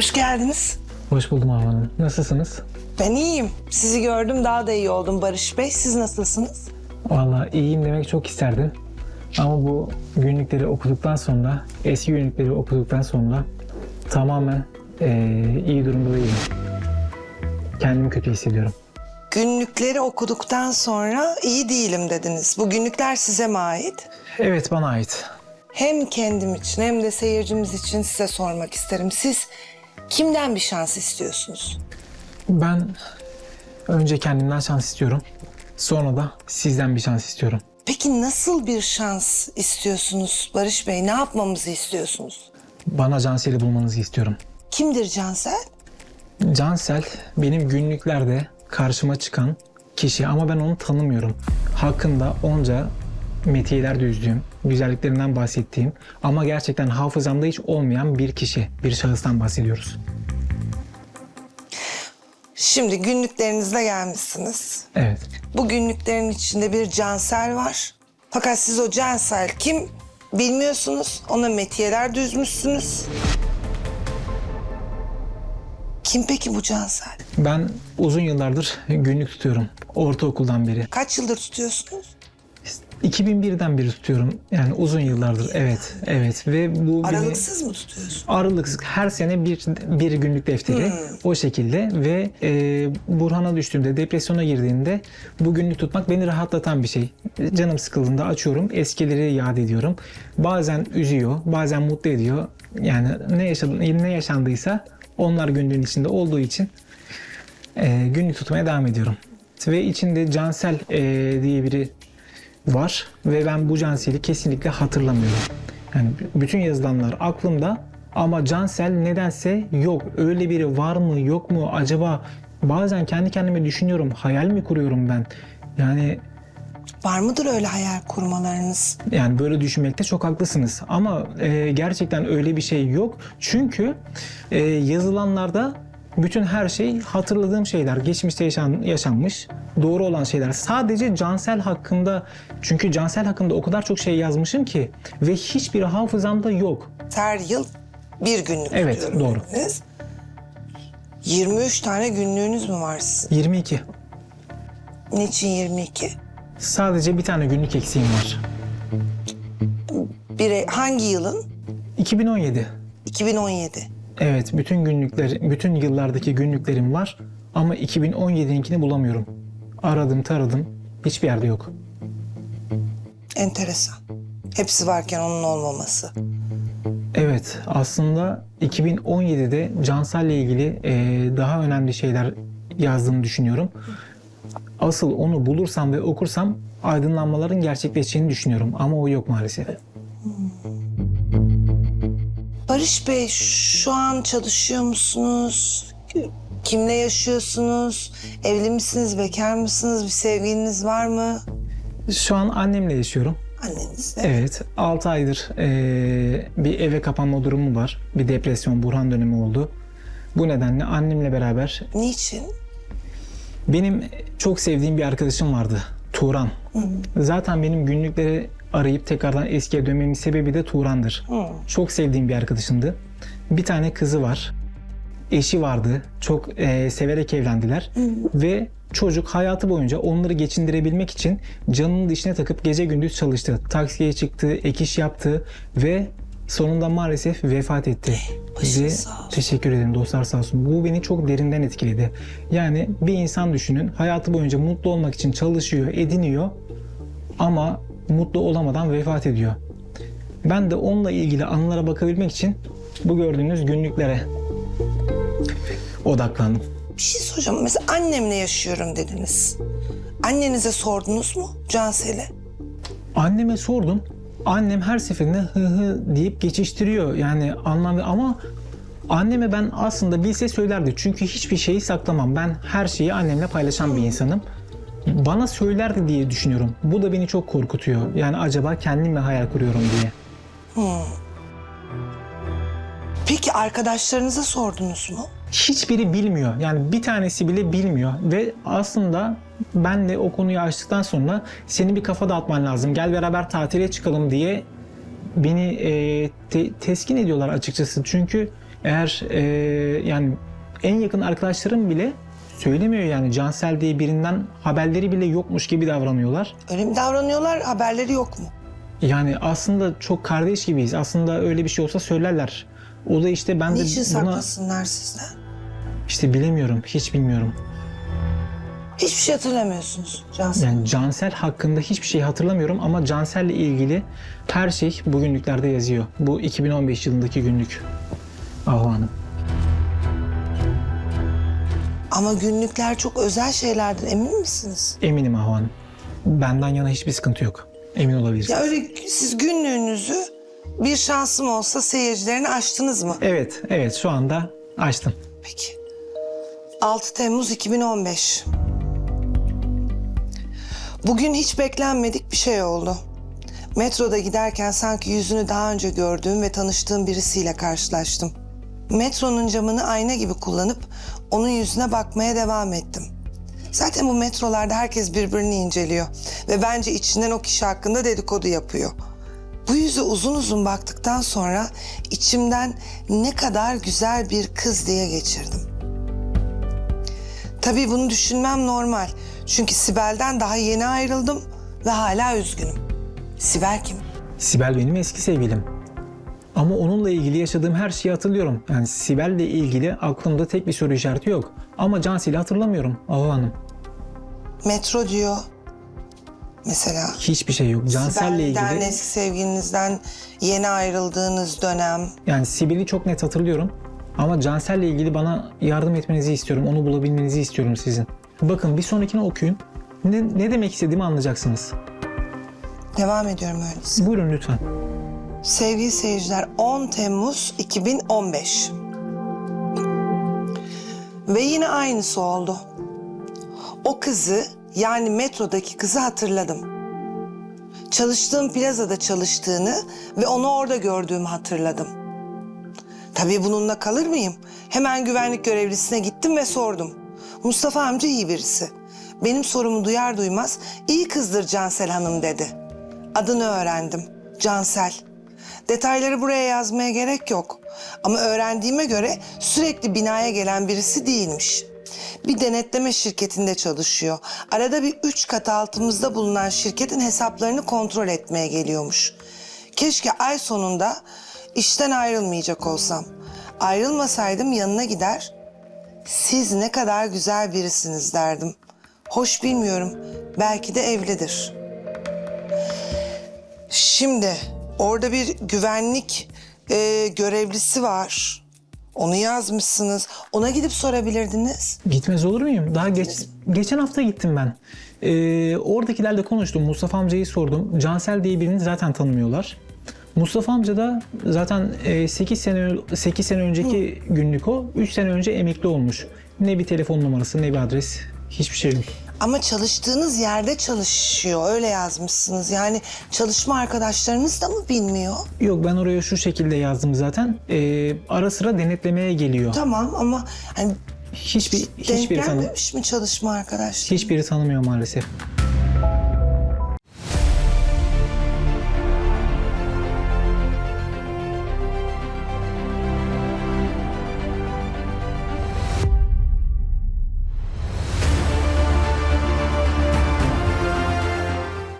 Hoş geldiniz. Hoş buldum Arman Hanım. Nasılsınız? Ben iyiyim. Sizi gördüm daha da iyi oldum Barış Bey. Siz nasılsınız? Vallahi iyiyim demek çok isterdim. Ama bu günlükleri okuduktan sonra, eski günlükleri okuduktan sonra tamamen eee, iyi durumda değilim. Kendimi kötü hissediyorum. Günlükleri okuduktan sonra iyi değilim dediniz. Bu günlükler size mi ait? Evet bana ait. Hem kendim için hem de seyircimiz için size sormak isterim. Siz kimden bir şans istiyorsunuz? Ben önce kendimden şans istiyorum. Sonra da sizden bir şans istiyorum. Peki nasıl bir şans istiyorsunuz Barış Bey? Ne yapmamızı istiyorsunuz? Bana Cansel'i bulmanızı istiyorum. Kimdir Cansel? Cansel benim günlüklerde karşıma çıkan kişi ama ben onu tanımıyorum. Hakkında onca metiyeler düzdüğüm, güzelliklerinden bahsettiğim ama gerçekten hafızamda hiç olmayan bir kişi, bir şahıstan bahsediyoruz. Şimdi günlüklerinizle gelmişsiniz. Evet. Bu günlüklerin içinde bir Cansel var. Fakat siz o Cansel kim bilmiyorsunuz. Ona metiyeler düzmüşsünüz. Kim peki bu Cansel? Ben uzun yıllardır günlük tutuyorum. Ortaokuldan beri. Kaç yıldır tutuyorsunuz? 2001'den beri tutuyorum. Yani uzun yıllardır. Evet, evet. Ve bu beni- Aralıksız mı tutuyorsun? aralıksız her sene bir bir günlük defteri o şekilde ve e, Burhan'a düştüğümde depresyona girdiğimde bu günlük tutmak beni rahatlatan bir şey. Canım sıkıldığında açıyorum eskileri yad ediyorum. Bazen üzüyor, bazen mutlu ediyor. Yani ne yaşadım, ne yaşandıysa onlar günlüğün içinde olduğu için e, günlük tutmaya devam ediyorum. Ve içinde Cansel e, diye biri var ve ben bu Cansel'i kesinlikle hatırlamıyorum. Yani bütün yazılanlar aklımda ama Cansel nedense yok. Öyle biri var mı yok mu acaba bazen kendi kendime düşünüyorum hayal mi kuruyorum ben? Yani Var mıdır öyle hayal kurmalarınız? yani böyle düşünmekte çok haklısınız. Ama e, gerçekten öyle bir şey yok. Çünkü e, yazılanlarda bütün her şey hatırladığım şeyler, geçmişte yaşan, yaşanmış, doğru olan şeyler. Sadece Cansel hakkında, çünkü Cansel hakkında o kadar çok şey yazmışım ki ve hiçbiri hafızamda yok. Her yıl bir günlük Evet, doğru. dediniz. 23 tane günlüğünüz mü var sizin? 22. Niçin 22? Sadece bir tane günlük eksiğim var. Biri hangi yılın? 2017. 2017. Evet, bütün günlükler, bütün yıllardaki günlüklerim var ama 2017'ninkini bulamıyorum. Aradım, taradım, hiçbir yerde yok. Enteresan. Hepsi varken onun olmaması. Evet, aslında 2017'de Cansel'le ilgili e, daha önemli şeyler yazdığını düşünüyorum. Asıl onu bulursam ve okursam aydınlanmaların gerçekleşeceğini düşünüyorum ama o yok maalesef. Barış Bey şu an çalışıyor musunuz? Kimle yaşıyorsunuz? Evli misiniz, bekar mısınız? Bir sevgiliniz var mı? Şu an annemle yaşıyorum. Annenizle. Evet, 6 aydır e, bir eve kapanma durumu var. Bir depresyon, burhan dönemi oldu. Bu nedenle annemle beraber Niçin? Benim çok sevdiğim bir arkadaşım vardı. Turan. Zaten benim günlükleri arayıp tekrardan eskiye dönmemin sebebi de Turan'dır. Çok sevdiğim bir arkadaşımdı. Bir tane kızı var. Eşi vardı. Çok eee, severek evlendiler. Ve çocuk hayatı boyunca onları geçindirebilmek için canının dişine takıp gece gündüz çalıştı. Taksiye çıktı, ek iş yaptı ve sonunda maalesef vefat etti. Başın Ve. Teşekkür ederim dostlar sağ olsun. Bu beni çok derinden etkiledi. Yani bir insan düşünün hayatı boyunca mutlu olmak için çalışıyor, ediniyor ama mutlu olamadan vefat ediyor. Ben de onunla ilgili anılara bakabilmek için bu gördüğünüz günlüklere odaklandım. Bir şey soracağım. Mesela annemle yaşıyorum dediniz. Annenize sordunuz mu Cansel'e? Anneme sordum. Annem her seferinde hı hı deyip geçiştiriyor. Yani anlam ama anneme ben aslında bilse söylerdi. Çünkü hiçbir şeyi saklamam. Ben her şeyi annemle paylaşan bir insanım. Bana söylerdi diye düşünüyorum. Bu da beni çok korkutuyor. Yani acaba kendim mi hayal kuruyorum diye. Peki arkadaşlarınıza sordunuz mu? Hiçbiri bilmiyor. Yani bir tanesi bile bilmiyor. Ve aslında ben de o konuyu açtıktan sonra senin bir kafa dağıtman lazım. Gel beraber tatile çıkalım diye beni e, te- teskin ediyorlar açıkçası. Çünkü Eğer e, yani en yakın arkadaşlarım bile söylemiyor yani Cansel diye birinden haberleri bile yokmuş gibi davranıyorlar. Öyle mi davranıyorlar? Haberleri yok mu? Yani aslında çok kardeş gibiyiz. Aslında öyle bir şey olsa söylerler. O da işte ben de Niçin buna saklasınlar sizden? işte bilemiyorum, hiç bilmiyorum. Hiçbir şey hatırlamıyorsunuz Cansel. Yani Cansel hakkında hiçbir şey hatırlamıyorum ama Cansel'le ilgili her şey bu günlüklerde yazıyor. Bu 2015 yılındaki günlük. Ahu Hanım. Ama günlükler çok özel şeylerdir emin misiniz? Eminim Ahu Hanım. Benden yana hiçbir sıkıntı yok. Emin olabilirsiniz. Ya öyle siz günlüğünüzü bir şansım olsa seyircilerine açtınız mı? Evet, evet şu anda açtım. Peki. 6 Temmuz 2015. Bugün hiç beklenmedik bir şey oldu. Metroda giderken sanki yüzünü daha önce gördüğüm ve tanıştığım birisiyle karşılaştım. Metronun camını ayna gibi kullanıp onun yüzüne bakmaya devam ettim. Zaten bu metrolarda herkes birbirini inceliyor ve bence içinden o kişi hakkında dedikodu yapıyor. Bu yüze uzun uzun baktıktan sonra içimden ne kadar güzel bir kız diye geçirdim. Tabii bunu düşünmem normal. Çünkü Sibel'den daha yeni ayrıldım ve hala üzgünüm. Sibel kim? Sibel benim eski sevgilim. Ama onunla ilgili yaşadığım her şeyi hatırlıyorum. Yani Sibel'le ilgili aklımda tek bir soru işareti yok. Ama Cansel'i hatırlamıyorum Ahu Hanım. Metro diyor. Mesela Hiçbir şey yok. Cansel'le Sibel'den, ilgili eski sevgilinizden yeni ayrıldığınız dönem. yani Sibel'i çok net hatırlıyorum. Ama Cansel'le ilgili bana yardım etmenizi istiyorum. Onu bulabilmenizi istiyorum sizin. Bakın bir sonrakini okuyun. Ne, ne demek istediğimi anlayacaksınız. Devam ediyorum öyleyse. Buyurun lütfen. Sevgili seyirciler 10 Temmuz 2015. Ve yine aynısı oldu. O kızı yani metrodaki kızı hatırladım. Çalıştığım plazada çalıştığını ve onu orada gördüğümü hatırladım. Tabii bununla kalır mıyım? Hemen güvenlik görevlisine gittim ve sordum. Mustafa amca iyi birisi. Benim sorumu duyar duymaz iyi kızdır Cansel Hanım dedi. Adını öğrendim. Cansel. Detayları buraya yazmaya gerek yok. Ama öğrendiğime göre sürekli binaya gelen birisi değilmiş. Bir denetleme şirketinde çalışıyor. Arada bir üç kat altımızda bulunan şirketin hesaplarını kontrol etmeye geliyormuş. Keşke ay sonunda işten ayrılmayacak olsam. Ayrılmasaydım yanına gider, siz ne kadar güzel birisiniz derdim. Hoş bilmiyorum, belki de evlidir.'' Şimdi orada bir güvenlik e, görevlisi var. Onu yazmışsınız. Ona gidip sorabilirdiniz. Gitmez olur muyum? Daha geç, geçen hafta gittim ben. Ee, oradakilerle konuştum. Mustafa amcayı sordum. Cansel diye birini zaten tanımıyorlar. Mustafa amca da zaten 8 sene 8 sene önceki günlük o. 3 sene önce emekli olmuş. Ne bir telefon numarası ne bir adres hiçbir şey yok. Ama çalıştığınız yerde çalışıyor. Öyle yazmışsınız. Yani çalışma arkadaşlarınız da mı bilmiyor? Yok ben oraya şu şekilde yazdım zaten. Ee, ara sıra denetlemeye geliyor. Tamam ama hani Hiçbir hiçbiri tanım gelmemiş mi çalışma arkadaşları? hiçbiri tanımıyor maalesef.